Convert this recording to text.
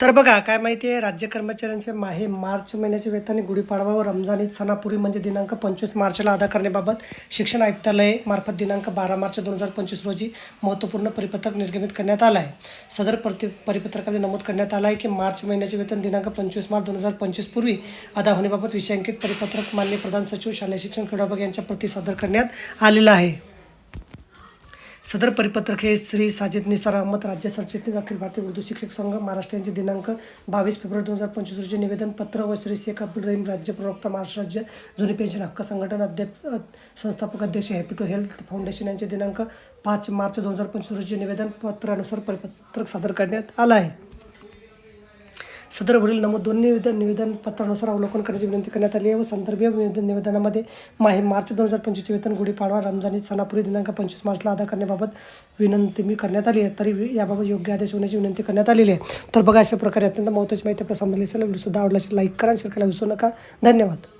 तर बघा काय माहिती आहे राज्य कर्मचाऱ्यांचे माहे मार्च महिन्याचे वेतन गुढीपाडवा व रमजान ईद सणापूर्वी म्हणजे दिनांक पंचवीस मार्चला अदा करण्याबाबत शिक्षण आयुक्तालय मार्फत दिनांक बारा मार्च दोन हजार पंचवीस रोजी महत्त्वपूर्ण परिपत्रक निर्गमित करण्यात आलं आहे. सदर प्रति परिपत्रकामध्ये नमूद करण्यात आलं आहे की मार्च महिन्याचे वेतन दिनांक पंचवीस मार्च दोन हजार पंचवीस पूर्वी अदा होण्याबाबत विषयांकित परिपत्रक मान्य प्रधान सचिव शालेय शिक्षण क्रीडा यांच्या प्रती सादर करण्यात आलेलं आहे. सदर परिपत्रक हे श्री साजिद निसार अहमद राज्य सरचिटणीस अखिल भारतीय उर्दू शिक्षक संघ महाराष्ट्र यांचे दिनांक बावीस फेब्रुवारी दोन हजार पंचवीस रोजी निवेदन पत्र व श्री शेख अब्दुल रहीम राज्य प्रवक्ता महाराष्ट्र राज्य जुनी पेन्शन हक्क संघटन अध्यक्ष संस्थापक अध्यक्ष हॅपी टू हेल्थ फाउंडेशन यांचे दिनांक पाच मार्च दोन हजार पंचवीस रोजी निवेदन पत्रानुसार परिपत्रक सादर करण्यात आलं आहे. सदरवरील नमूद दोन निवेदन निवेदन पत्रानुसार अवलोकन करण्याची विनंती करण्यात आली आहे व संदर्भीय निवेदन निवेदनामध्ये माहे मार्च दोन हजार पंचवीसचे वेतन गुढीपाडवा रमजानी ईद सणापूर्वी दिनांक पंचवीस मार्चला अदा करण्याबाबत विनंती मी करण्यात आली आहे. तरी याबाबत योग्य आदेश होण्याची विनंती करण्यात आलेली आहे. तर बघा अशा प्रकारे अत्यंत महत्त्वाची माहिती आपल्या संबंधित असेल सुद्धा आवडला असेल लाईक करा शेअर करायला विसरू नका. धन्यवाद.